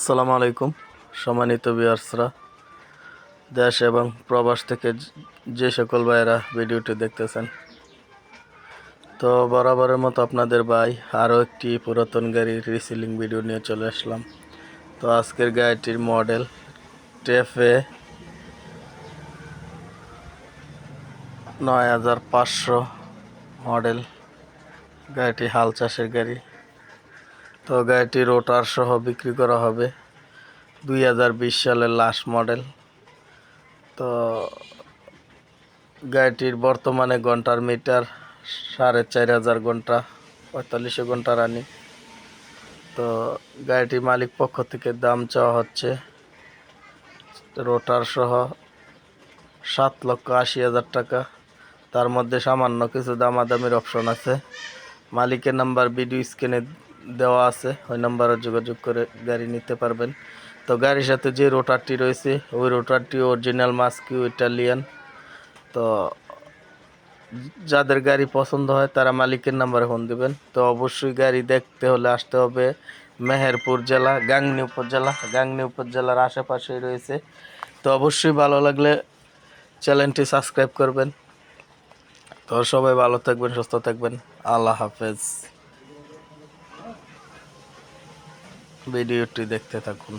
আসসালামু আলাইকুম, সম্মানিত বিয়ার্সরা দেশ এবং প্রবাস থেকে যে- সকল ভাইয়েরা ভিডিওটি দেখতেছেন। তো বরাবরের মতো আপনাদের ভাই আরও একটি পুরাতন গাড়ির রিসিলিং ভিডিও নিয়ে চলে আসলাম। তো আজকের গাড়িটির মডেল টেফে নয় হাজার পাঁচশো মডেল গাড়িটি হাল চাষের গাড়ি। তো গাড়িটি রোটার সহ বিক্রি করা হবে। দুই হাজার বিশ সালের লাস্ট মডেল তো গাড়িটির বর্তমানে ঘণ্টার মিটার সাড়ে চার হাজার ঘণ্টা পঁয়তাল্লিশশো ঘণ্টা রানি তো গাড়িটি মালিক পক্ষ থেকে দাম চাওয়া হচ্ছে রোটার সহ সাত লক্ষ আশি হাজার টাকা। তার মধ্যে সামান্য কিছু দামাদামির অপশন আছে। মালিকের নাম্বার ভিডিও স্ক্রিনে দেওয়া আছে, ওই নাম্বারে যোগাযোগ করে গাড়ি নিতে পারবেন। তো গাড়ির সাথে যে রোটারটি রয়েছে, ওই রোটারটি অরিজিনাল মাস্কিউ ইটালিয়ান তো যাদের গাড়ি পছন্দ হয়, তারা মালিকের নাম্বারে ফোন দেবেন। তো অবশ্যই গাড়ি দেখতে হলে আসতে হবে মেহেরপুর জেলা, গাংনি উপজেলা। গাংনি উপজেলার আশেপাশেই রয়েছে। তো অবশ্যই ভালো লাগলে চ্যানেলটি সাবস্ক্রাইব করবেন। তো সবাই ভালো থাকবেন, সুস্থ থাকবেন। আল্লাহ হাফেজ। ভিডিওটি দেখতে থাকুন।